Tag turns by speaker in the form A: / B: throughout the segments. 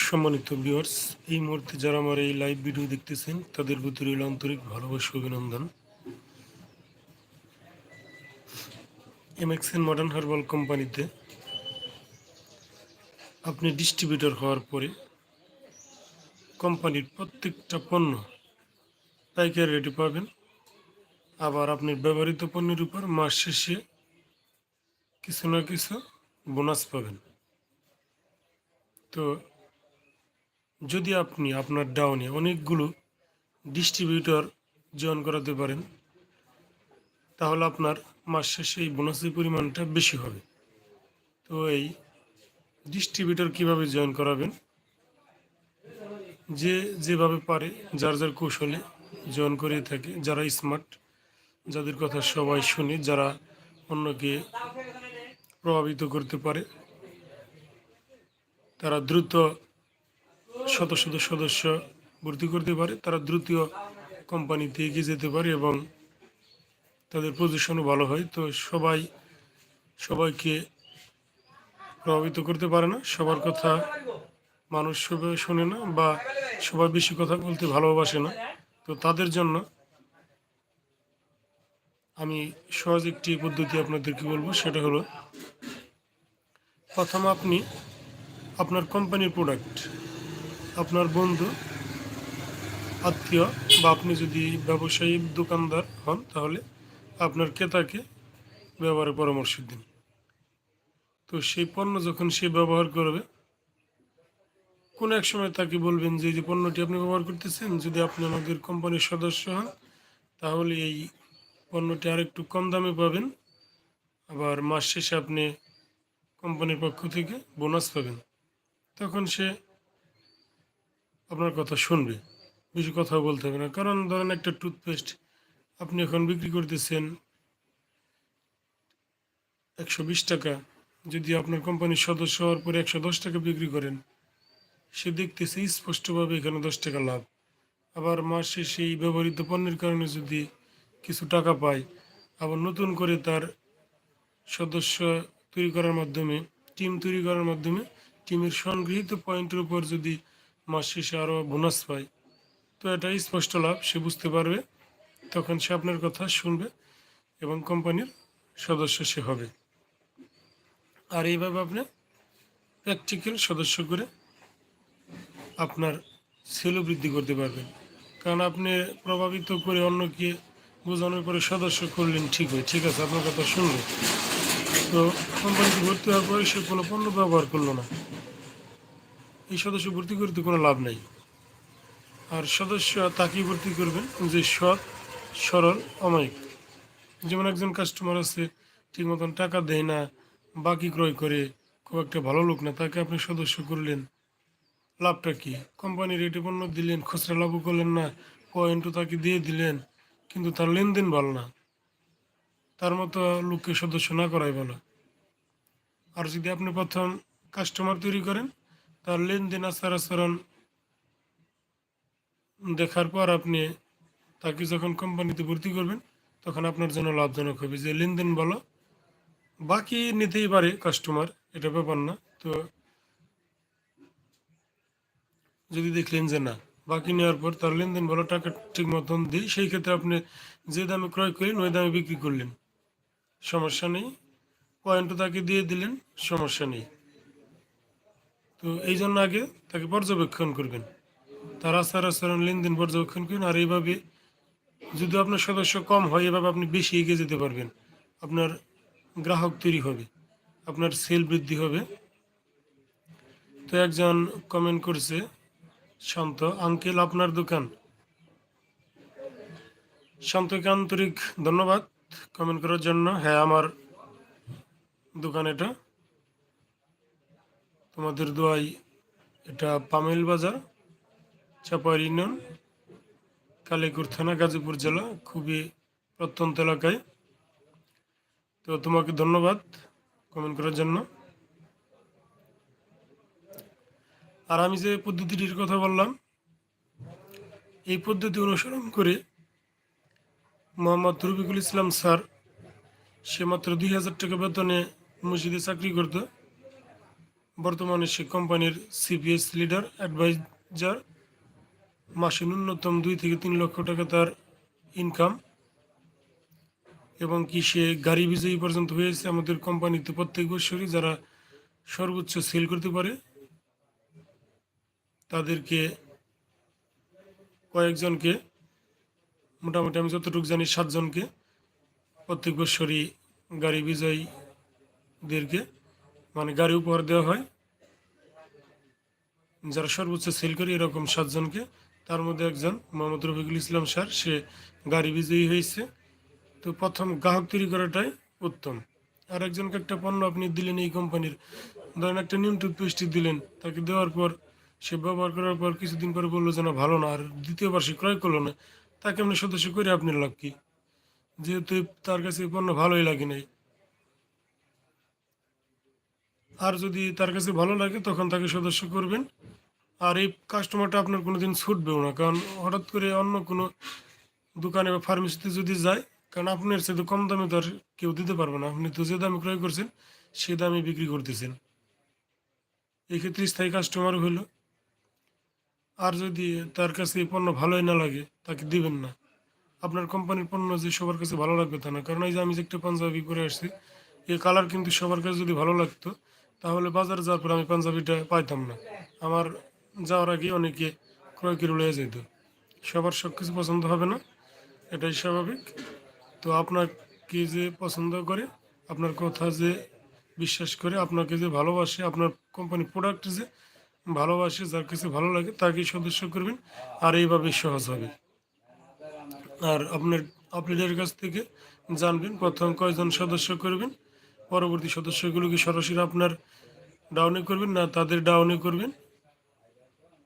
A: সম্মানিত ভিউয়ার্স এই মুহূর্তে যারা আমার এই লাইভ ভিডিও দেখতেছেন, তাদের প্রতি রইল আন্তরিক ভালোবাসা অভিনন্দন। এমএক্সএন মডার্ন হার্বাল কোম্পানিতে আপনি ডিস্ট্রিবিউটর হওয়ার পরে কোম্পানির প্রত্যেকটা পণ্য পাইকারি রেটে পাবেন। আবার আপনি ব্যবহৃত পণ্যের উপর মাস শেষে কিছু না কিছু বোনাস পাবেন। তো যদি আপনি আপনার ডাউনে অনেকগুলো ডিস্ট্রিবিউটর জয়েন করাতে পারেন, তাহলে আপনার মাস শেষে এই বোনাসের পরিমাণটা বেশি হবে। তো এই ডিস্ট্রিবিউটর কীভাবে জয়েন করাবেন? যে যেভাবে পারে, যার যার কৌশলে জয়েন করে থাকে, যারা স্মার্ট যাদের কথা সবাই শুনে, যারা অন্যকে প্রভাবিত করতে পারে, তারা দ্রুত শত শত সদস্য ভর্তি করতে পারে, তারা দ্রুত কোম্পানিতে এগিয়ে যেতে পারে এবং তাদের পজিশনও ভালো হয়। তো সবাই, সবাইকে প্রভাবিত করতে পারে না। সবার কথা মানুষ শোনে না বা সবাই বেশি কথা বলতে ভালোবাসে না। তো তাদের জন্য আমি সহজ একটি পদ্ধতি আপনাদেরকে বলব, সেটা হলো প্রথম আপনি আপনার কোম্পানির প্রোডাক্ট আপনার বন্ধু, আত্মীয় বা আপনি যদি ব্যবসায়ী দোকানদার হন, তাহলে আপনার ক্রেতাকে ব্যবহারের পরামর্শ দিন। তো সেই পণ্য যখন সে ব্যবহার করবে, কোনো এক সময় তাকে বলবেন যে যে পণ্যটি আপনি ব্যবহার করতেছেন, যদি আপনি আমাদের কোম্পানির সদস্য হন, তাহলে এই পণ্যটি আরেকটু কম দামে পাবেন। আবার মাস শেষে আপনি কোম্পানির পক্ষ থেকে বোনাস পাবেন। তখন সে আপনার কথা শুনবে। বেশি কথা বলতে হবে না। কারণ ধরেন একটা টুথপেস্ট আপনি এখন বিক্রি করতেছেন একশো বিশ টাকা। যদি আপনার কোম্পানির সদস্য হওয়ার পরে একশো দশ টাকা বিক্রি করেন, সে দেখতেছে স্পষ্টভাবে এখানে দশ টাকা লাভ। আবার মাস শেষে এই ব্যবহৃত পণ্যের কারণে যদি কিছু টাকা পায়, আবার নতুন করে তার সদস্য তৈরি করার মাধ্যমে টিম তৈরি করার মাধ্যমে টিমের সংগৃহীত পয়েন্টের উপর যদি মাস শেষে আরও বোনাস পায়। তো এটাই স্পষ্ট লাভ, সে বুঝতে পারবে। তখন সে আপনার কথা শুনবে এবং কোম্পানির সদস্য সে হবে। আর এইভাবে আপনি প্র্যাকটিক্যাল সদস্য করে আপনার সেলও বৃদ্ধি করতে পারবেন। কারণ আপনি প্রভাবিত করে অন্যকে বোঝানোর পরে সদস্য করলেন ঠিক হয়, ঠিক আছে, আপনার কথা শুনবে। তো কোম্পানিতে ভর্তি হওয়ার পরে সে কোনো পণ্য ব্যবহার করল না। এই সদস্য ভর্তি করতে কোনো লাভ নেই। আর সদস্য তাকেই ভর্তি করবেন যে সৎ, সরল, অমায়িক। যেমন একজন কাস্টমার আছে, ঠিক মতন টাকা দেয় না, বাকি ক্রয় করে, খুব একটা ভালো লোক না, তাকে আপনি সদস্য করলেন, লাভটা কি? কোম্পানি রেটে পণ্য দিলেন, খুচরা লাভও করলেন না পয়েন্টও তাকে দিয়ে দিলেন, কিন্তু তার লেনদেন ভালো না। তার মতো লোককে সদস্য না করাই ভালো। আর যদি আপনি প্রথম কাস্টমার তৈরি করেন তার লেনদেন আচার আচরণ দেখার পর আপনি তাকে যখন কোম্পানিতে ভর্তি করবেন, তখন আপনার জন্য লাভজনক হবে। যে লেনদেন বলো বাকি নিতেই পারে কাস্টমার এটা ব্যাপার না। তো যদি দেখলেন যে না, বাকি নেওয়ার পর তার লেনদেন ভালো, টাকা ঠিক মতন দিই সেই ক্ষেত্রে আপনি যে দামে ক্রয় করলেন, ওই দামে বিক্রি করলেন। সমস্যা নেই। পয়েন্টও তাকে দিয়ে দিলেন, সমস্যা নেই। তো এই জন্য আগে তাকে পর্যবেক্ষণ করবেন। তার আচার আচরণ, লেনদেন পর্যবেক্ষণ করুন আর এইভাবে যদি আপনার সদস্য কম হয়, এভাবে আপনি বেশি এগিয়ে যেতে পারবেন। আপনার গ্রাহক তৈরি হবে, আপনার সেল বৃদ্ধি হবে। তো একজন কমেন্ট করছে, শান্ত, আঙ্কেল আপনার দোকান। শান্তকে আন্তরিক ধন্যবাদ কমেন্ট করার জন্য। হ্যাঁ আমার দোকান এটা। তোমাদের দোয়াই। এটা পামেল বাজার চাপার ইউনিয়ন কালীকুর থানা, গাজীপুর জেলা, খুবই প্রত্যন্ত এলাকায়। তো তোমাকে ধন্যবাদ কমেন্ট করার জন্য। আর আমি যে পদ্ধতিটির কথা বললাম, এই পদ্ধতি অনুসরণ করে মোহাম্মদ রফিকুল ইসলাম স্যার সে মাত্র দুই হাজার টাকা বেতনে মসজিদে চাকরি করত। বর্তমানে সে কোম্পানির সিপিএস লিডার অ্যাডভাইজার মাসে ন্যূনতম দুই থেকে তিন লক্ষ টাকা তার ইনকাম এবং কি সে গাড়ি বিজয়ী পর্যন্ত হয়েছে আমাদের কোম্পানিতে প্রত্যেক বছরই যারা সর্বোচ্চ সেল করতে পারে, তাদেরকে কয়েকজনকে, মোটামুটি আমি যতটুকু জানি সাতজনকে প্রত্যেক বছরই গাড়ি বিজয়ীদেরকে মানে গাড়ি উপহার দেওয়া হয়। যারা সর্বোচ্চ সেল করে এরকম সাতজনকে, তার মধ্যে একজন মোহাম্মদ রফিকুল ইসলাম স্যার, সে গাড়ি বিজয়ী হয়েছে। তো প্রথম গ্রাহক তৈরি করাটাই উত্তম। আর একজনকে একটা পণ্য আপনি দিলেন এই কোম্পানির, ধরেন একটা নিম টুথপেস্টটি দিলেন, তাকে দেওয়ার পর, সে ব্যবহার করার পর কিছুদিন পরে বলল যে না ভালো না, আর দ্বিতীয়বার সে ক্রয় করল না। তাকে আপনি সদস্য করে আপনার লাভ কি? যেহেতু তার কাছে পণ্য ভালোই লাগে নাই। আর যদি তার কাছে ভালো লাগে, তখন তাকে সদস্য করবেন। আর এই কাস্টমারটা আপনার কোনোদিন ছুটবেও না। কারণ হঠাৎ করে অন্য কোনো দোকানে বা ফার্মেসিতে যদি যায়, কারণ আপনার সাথে কম দামে তো আর কেউ দিতে পারবে না। আপনি তো যে দামে ক্রয় করছেন, সে দামে বিক্রি করতেছেন। এক্ষেত্রে স্থায়ী কাস্টমার হলো আর যদি তার কাছে এই পণ্য ভালোই না লাগে, তাকে দিবেন না। আপনার কোম্পানির পণ্য যে সবার কাছে ভালো লাগবে তা না। কারণ এই যে আমি যে একটা পাঞ্জাবি করে আসছি এই কালার কিন্তু সবার কাছে যদি ভালো লাগতো, তাহলে বাজারে যাওয়ার পর আমি পাঞ্জাবিটা পাইতাম না। আমার যাওয়ার আগে অনেকে ক্রয় করে লয়ে যেত। সবার সব কিছু পছন্দ হবে না, এটাই স্বাভাবিক। তো আপনাকে যে পছন্দ করে, আপনার কথা যে বিশ্বাস করে, আপনাকে যে ভালোবাসে, আপনার কোম্পানি প্রোডাক্ট যে ভালোবাসে, যার কাছে ভালো লাগে, তাকে সদস্য করবেন আর এইভাবে সহজ হবে। আর আপনার, আপনাদের কাছ থেকে জানবেন, প্রথম কয়জন সদস্য করবেন, পরবর্তী সদস্যগুলোকে সরাসরি আপনার ডাউনে করবেন না, তাদের ডাউনে করবেন।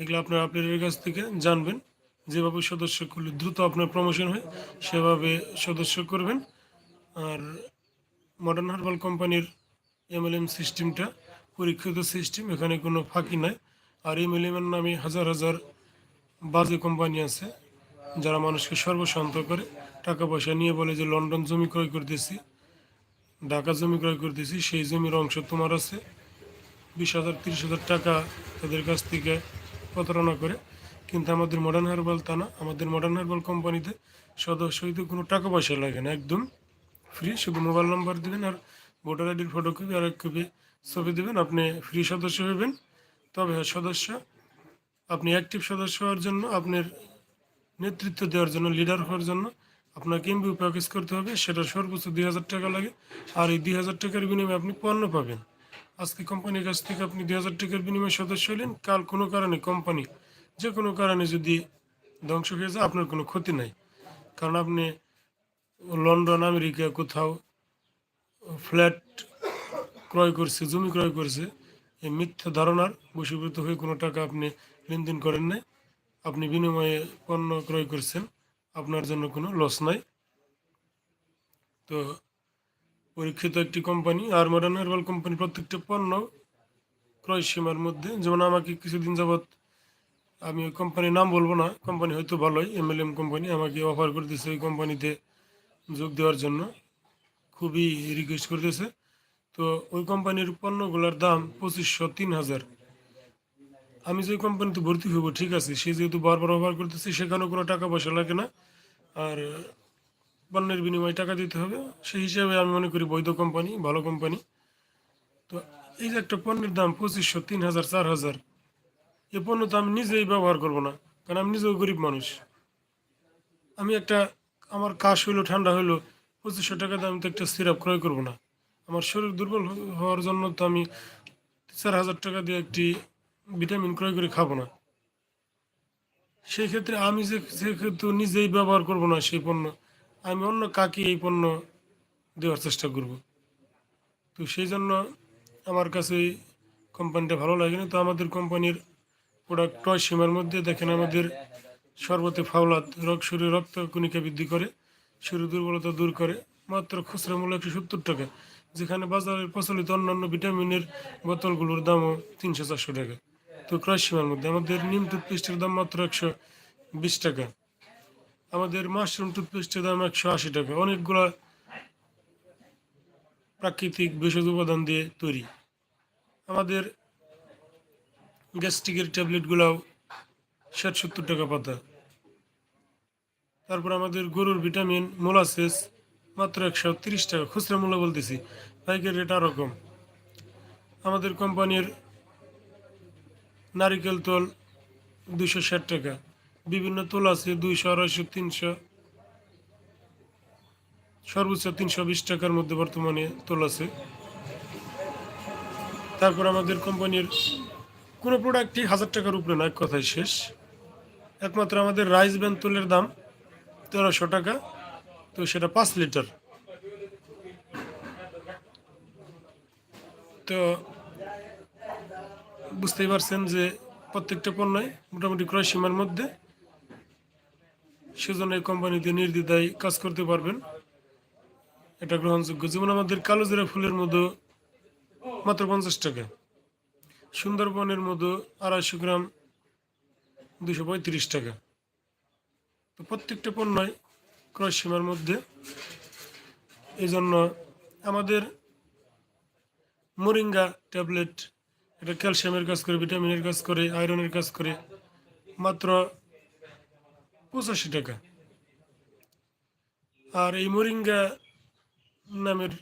A: এগুলো আপনার আপনাদের কাছ থেকে জানবেন। যেভাবে সদস্য করলে দ্রুত আপনার প্রমোশন হয়, সেভাবে সদস্য করবেন। আর মডার্ন হার্বাল কোম্পানির এমএলএম সিস্টেমটা পরীক্ষিত সিস্টেম এখানে কোনো ফাঁকি নাই। আর এমএলএমের নামে হাজার হাজার বাজে কোম্পানি আছে, যারা মানুষকে সর্বশান্ত করে। টাকা পয়সা নিয়ে বলে যে, লন্ডন জমি ক্রয় করতেছি, ঢাকা জমি ক্রয় করতেছি, সেই জমির অংশ তোমার আছে। বিশ হাজার, তিরিশ হাজার টাকা তাদের কাছ থেকে প্রতারণা করে, কিন্তু আমাদের মডার্ন হার্বাল তা না। আমাদের মডার্ন হার্বাল কোম্পানিতে সদস্য হইতে কোনো টাকা পয়সা লাগে না, একদম ফ্রি শুধু মোবাইল নাম্বার দেবেন আর ভোটার আইডির ফটো কপি আর এক কপি ছবি দেবেন। আপনি ফ্রি সদস্য হবেন তবে হ্যাঁ সদস্য, আপনি অ্যাক্টিভ সদস্য হওয়ার জন্য, আপনার নেতৃত্ব দেওয়ার জন্য লিডার হওয়ার জন্য আপনাকে এমবিউ প্যাকেজ করতে হবে। সেটা সর্বোচ্চ দুই হাজার টাকা লাগে। আর এই দুই হাজার টাকার বিনিময়ে আপনি পণ্য পাবেন। আজকে কোম্পানির কাছ থেকে আপনি দুই হাজার টাকার বিনিময়ে সদস্য হলেন, কাল কোনো কারণে কোম্পানি, যে কোনো কারণে যদি ধ্বংস হয়ে যায়, আপনার কোনো ক্ষতি নাই। কারণ আপনি লন্ডন, আমেরিকা কোথাও ফ্ল্যাট ক্রয় করছে, জমি ক্রয় করছে, এই মিথ্যা ধারণার বশীভূত হয়ে কোনো টাকা আপনি লেনদেন করেন নাই। আপনি বিনিময়ে পণ্য ক্রয় করছেন, আপনার জন্য কোনো লস নাই। তো পরীক্ষিত একটি কোম্পানি আর মডার্ন হার্বাল কোম্পানি প্রত্যেকটা পণ্য ক্রয় সীমার মধ্যে। যেমন আমাকে কিছুদিন যাবৎ আমি ওই কোম্পানির নাম বলব না কোম্পানি হয়তো ভালোই এম এল এম কোম্পানি আমাকে অফার করে দিয়েছে ওই কোম্পানিতে যোগ দেওয়ার জন্য। খুবই রিকোয়েস্ট করতেছে। তো ওই কোম্পানির পণ্যগুলোর দাম পঁচিশশো তিন হাজার। আমি যে কোম্পানিতে ভর্তি হব ঠিক আছে, সে যেহেতু বারবার অফার করতেছে সেখানেও কোনো টাকা পয়সা লাগে না। আর পণ্যের বিনিময়ে টাকা দিতে হবে। সেই হিসাবে আমি মনে করি বৈধ কোম্পানি, ভালো কোম্পানি। তো এই যে একটা পণ্যের দাম পঁচিশশো, তিন হাজার, চার হাজার, এ পণ্য তো আমি নিজেই ব্যবহার করব না, কারণ আমি নিজেও গরিব মানুষ। আমি একটা, আমার কাশ হইল, ঠান্ডা হইল, পঁচিশশো টাকা দিয়ে আমি তো একটা সিরাপ ক্রয় করব না। আমার শরীর দুর্বল হওয়ার জন্য তো আমি চার হাজার টাকা দিয়ে একটি ভিটামিন ক্রয় করে খাব না। সেই ক্ষেত্রে আমি যে যেহেতু নিজেই ব্যবহার করব না সেই পণ্য আমি অন্য কাকে এই পণ্য দেওয়ার চেষ্টা করব? তো সেই জন্য আমার কাছে এই কোম্পানিটা ভালো লাগেনি তো আমাদের কোম্পানির প্রোডাক্ট ক্রয় সীমার মধ্যে দেখেন আমাদের শরবতে ফাউলাত রক শরীর রক্ত কণিকা বৃদ্ধি করে, শরীর দুর্বলতা দূর করে, মাত্র খুচরা মূল্য একশো সত্তর টাকা, যেখানে বাজারের প্রচলিত অন্যান্য ভিটামিনের বোতলগুলোর দামও তিনশো চারশো টাকা। তো ক্রয় সীমার মধ্যে আমাদের নিম টুথপেস্টের দাম মাত্র একশো বিশ টাকা। আমাদের মাশরুম টুথপেস্টের দাম একশো আশি টাকা। অনেকগুলা প্রাকৃতিক ভেষজ উপাদান দিয়ে তৈরি। আমাদের গ্যাস্ট্রিকের ট্যাবলেটগুলাও ষাট সত্তর টাকা পাতা। তারপর আমাদের গরুর ভিটামিন, মোলাসেস মাত্র একশো তিরিশ টাকা। খুচরা মূল্য বলতেছি বাইকের রেট আরও কম। আমাদের কোম্পানির নারিকেল তেল দুশো ষাট টাকা। বিভিন্ন তোল আছে, দুইশো, আড়াইশো, তিনশো। সর্বোচ্চ তিনশো বিশ টাকার মধ্যে বর্তমানে তোল আছে। তারপর আমাদের কোম্পানির কোনো প্রোডাক্টই হাজার টাকার উপরে না, এক কথায় শেষ। একমাত্র আমাদের রাইস ব্যান তুলের দাম তেরোশো টাকা, তো সেটা পাঁচ লিটার। তো বুঝতেই পারছেন যে প্রত্যেকটা পণ্যই মোটামুটি ক্রয় সীমার মধ্যে। সেজন্য এই কোম্পানিতে নির্দ্বিধায় কাজ করতে পারবেন। এটা গ্রহণযোগ্য। যেমন আমাদের কালো জিরা ফুলের মধু মাত্র পঞ্চাশ টাকা। সুন্দরবনের মধু আড়াইশো গ্রাম দুশো পঁয়ত্রিশ টাকা। তো প্রত্যেকটা পণ্যই ক্রয় সীমার মধ্যে। এই জন্য আমাদের মোরিঙ্গা ট্যাবলেট, এটা ক্যালসিয়ামের কাজ করে, ভিটামিনের কাজ করে, আয়রনের কাজ করে, মাত্র পঁচাশি টাকা। আর এই মোরিঙ্গা নামের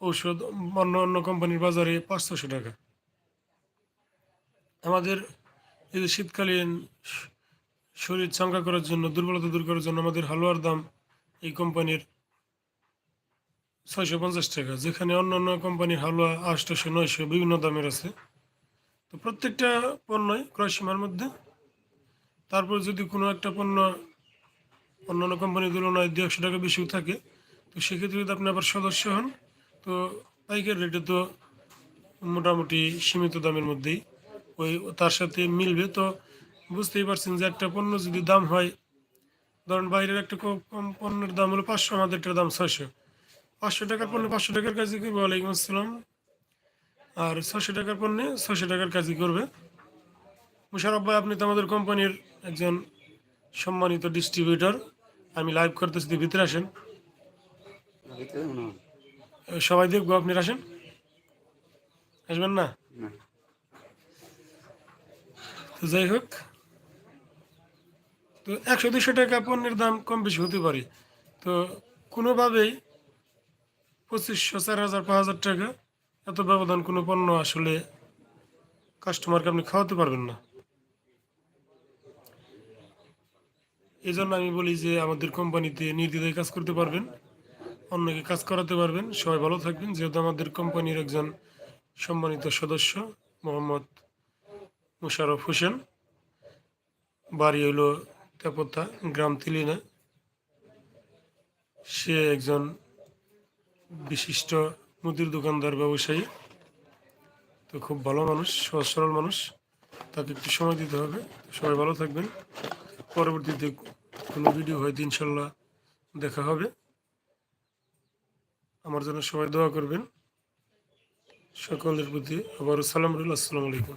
A: ঔষধ অন্য অন্য কোম্পানির বাজারে পাঁচশোশো টাকা। আমাদের এই যে শীতকালীন শরীর চাঙ্গা করার জন্য, দুর্বলতা দূর করার জন্য আমাদের হালুয়ার দাম এই কোম্পানির ছয়শো পঞ্চাশ টাকা, যেখানে অন্য অন্য কোম্পানির হালুয়া আটশোশো নয়শো, বিভিন্ন দামের আছে। তো প্রত্যেকটা পণ্যই ক্রয় সীমার মধ্যে তারপর যদি কোনো একটা পণ্য অন্যান্য কোম্পানির তুলনায় দু একশো টাকা বেশিও থাকে, তো সেক্ষেত্রে যদি আপনি আবার সদস্য হন, তো পাইকারি রেটে তো মোটামুটি সীমিত দামের মধ্যেই ওই তার সাথে মিলবে। তো বুঝতেই পারছেন যে একটা পণ্য যদি দাম হয়, ধরেন বাইরের একটা কম পণ্যের দাম হলো পাঁচশো আমাদেরটার দাম ছয়শো। পাঁচশো টাকার পণ্য, পাঁচশো টাকার কাজই করবে, ওয়ালাইকুম আসসালাম। আর ছশো টাকার পণ্যে ছশো টাকার কাজই করবে। মুশারফ ভাই, আপনি তো আমাদের কোম্পানির একজন সম্মানিত ডিস্ট্রিবিউটর আমি লাইভ করতেছি ভিতরে আসেন। সবাই দেখব আপনি আসেন। আসবেন না?
B: না।
A: তো যাই হোক। তো একশো দুশো টাকা পণ্যের দাম কম বেশি হতে পারে। তো কোনোভাবেই পঁচিশশো চার হাজার পাঁচ হাজার টাকা এত ব্যবধান কোনো পণ্য আসলে কাস্টমারকে আপনি খাওয়াতে পারবেন না। এই জন্য আমি বলি যে আমাদের কোম্পানিতে নির্দ্বিধায় কাজ করতে পারবেন, অন্যকে কাজ করাতে পারবেন। সবাই ভালো থাকবেন। যেহেতু আমাদের কোম্পানির একজন সম্মানিত সদস্য, মোহাম্মদ মুশারফ হোসেন, বাড়ি হইল তেপতা, গ্রাম তিলিনা। সে একজন বিশিষ্ট মুদির দোকানদার, ব্যবসায়ী। তো খুব ভালো মানুষ সহজ সরল মানুষ। তাকে একটু সময় দিতে হবে। সবাই ভালো থাকবেন। পরবর্তীতে কোনো ভিডিও হয়তো ইনশাল্লাহ দেখা হবে। আমার জন্য সবাই দোয়া করবেন। সকলের প্রতি আবার সালাম আসসালামু আলাইকুম।